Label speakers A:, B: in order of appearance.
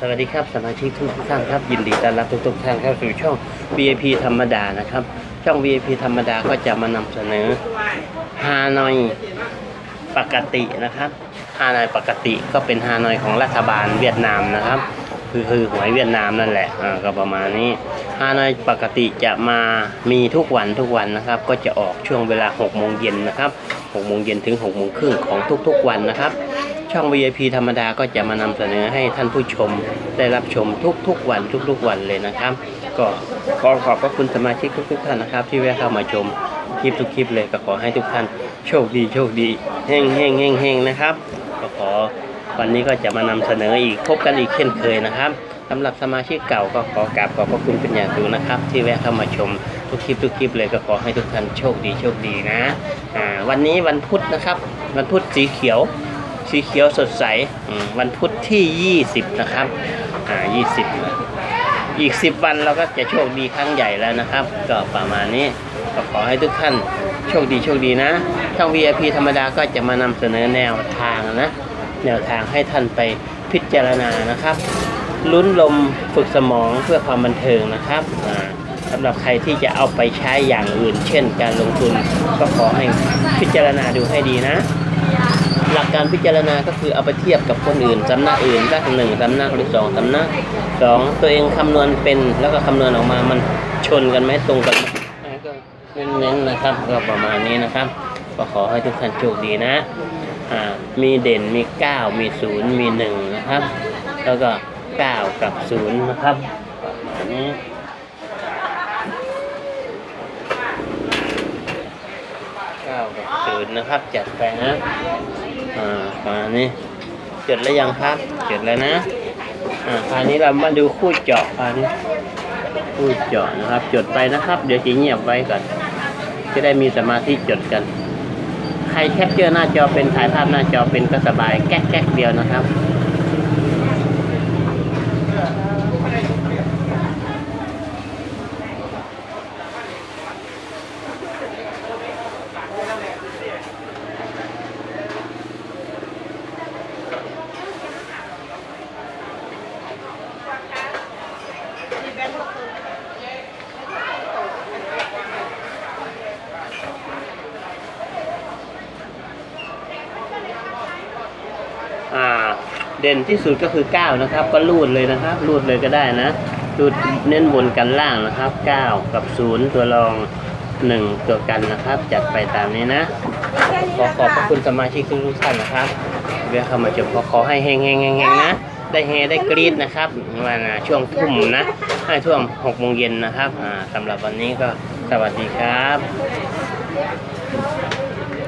A: สวัสดีครับสมาชิกทุกท่านครับยินดีต้อนรับทุกทุกๆท่านเข้าสู่ช่อง VIP ธรรมดานะครับ ช่อง VIP ธรรมดาก็จะมานำเสนอฮานอยปกตินะครับฮานอยปกติก็เป็นฮานอยของรัฐบาลเวียดนามนะครับ คือคือหวยเวียดนามนั่นแหละอ่าก็ประมาณนี้ฮานอยปกติจะมามีทุกวันทุกวันนะครับ ก็จะออกช่วงเวลา6โมงเย็นนะครับ6โมงเย็นถึง6โมงครึ่งของทุกๆวันนะครับ ช่อง VIP ธรรมดาก็จะมานำเสนอให้ท่านผู้ชมได้รับชมทุกๆวันทุกๆวันเลยนะครับ ก็ขอขอบพระคุณสมาชิกทุกๆท่านนะครับ ที่แวะเข้ามาชมคลิปทุกคลิปเลยก็ขอให้ทุกท่านโชคดีโชคดีเฮงเฮงเฮงเฮงนะครับ ก็ขอวันนี้ก็จะมานำเสนออีกพบกันอีกเช่นเคยนะครับสำหรับสมาชิกเก่าก็ขอกราบขอบพระคุณเป็นอย่างสูงนะครับ ที่แวะเข้ามาชมทุกคลิปทุกคลิปเลยก็ขอให้ทุกท่านโชคดีโชคดีนะอ่าวันนี้วันพุธนะครับ วันพุธสีเขียว สีเขียวสดใสวันพุธที่ 20 นะครับอ่า20 อีก 10 วันเราก็จะโชคดีครั้งใหญ่แล้วนะครับ ก็ประมาณนี้ก็ขอให้ทุกท่านโชคดีโชคดีนะช่อง VIP ธรรมดาก็จะมานำเสนอแนวทางนะ แนวทางให้ท่านไปพิจารณานะครับลุ้นลมฝึกสมองเพื่อความบันเทิงนะครับสำหรับใครที่จะเอาไปใช้อย่างอื่น เช่น การลงทุนก็ขอให้พิจารณาดูให้ดีนะ หลักการพิจารณาก็คือเอาไปเทียบกับคนอื่นสำนักอื่นสักหนึ่งสำนักหรือสองสำนักสองตัวเองคำนวณเป็นแล้วก็คำนวณออกมามันชนกันไหมตรงกันก็เน้นๆนะครับก็ประมาณนี้นะครับก็ขอให้ทุกท่านโชคดีนะอ่ามีเด่นมี 9 มี 0 มี 1 นะครับ แล้วก็ 9 กับ 0 นะครับอันนี้เก้ากับศูนย์นะครับ จัดไปนะ อ่าประมานี้จดแล้วยังครับจดแล้วนะ อ่าคราวนี้เรามาดูคู่เจาะคราวนี้ คู่เจาะนะครับ จดไปนะครับ เดี๋ยวจะเงียบไว้ก่อน จะได้มีสมาธิจดกัน ใครแคปเจอร์หน้าจอเป็นถ่ายภาพหน้าจอเป็นก็สบายแก๊กแก๊กเดียวนะครับ อ่าเด่นที่สุดก็คือ 9 นะครับ ก็รูดเลยนะครับ รูดเลยก็ได้นะรูดเน้นบนกันล่างนะครับ 9 กับ 0 ตัวรอง 1 ตัวกันนะครับ จัดไปตามนี้นะ ขอขอบพระคุณสมาชิกทุกท่านนะครับเวียเข้ามาชมขอขอให้เฮงเฮงเฮงเฮงนะ ได้เฮได้กรี๊ดนะครับวันช่วงทุ่มนะ ให้ช่วง6โมงเย็นนะครับสำหรับวันนี้ก็สวัสดีครับ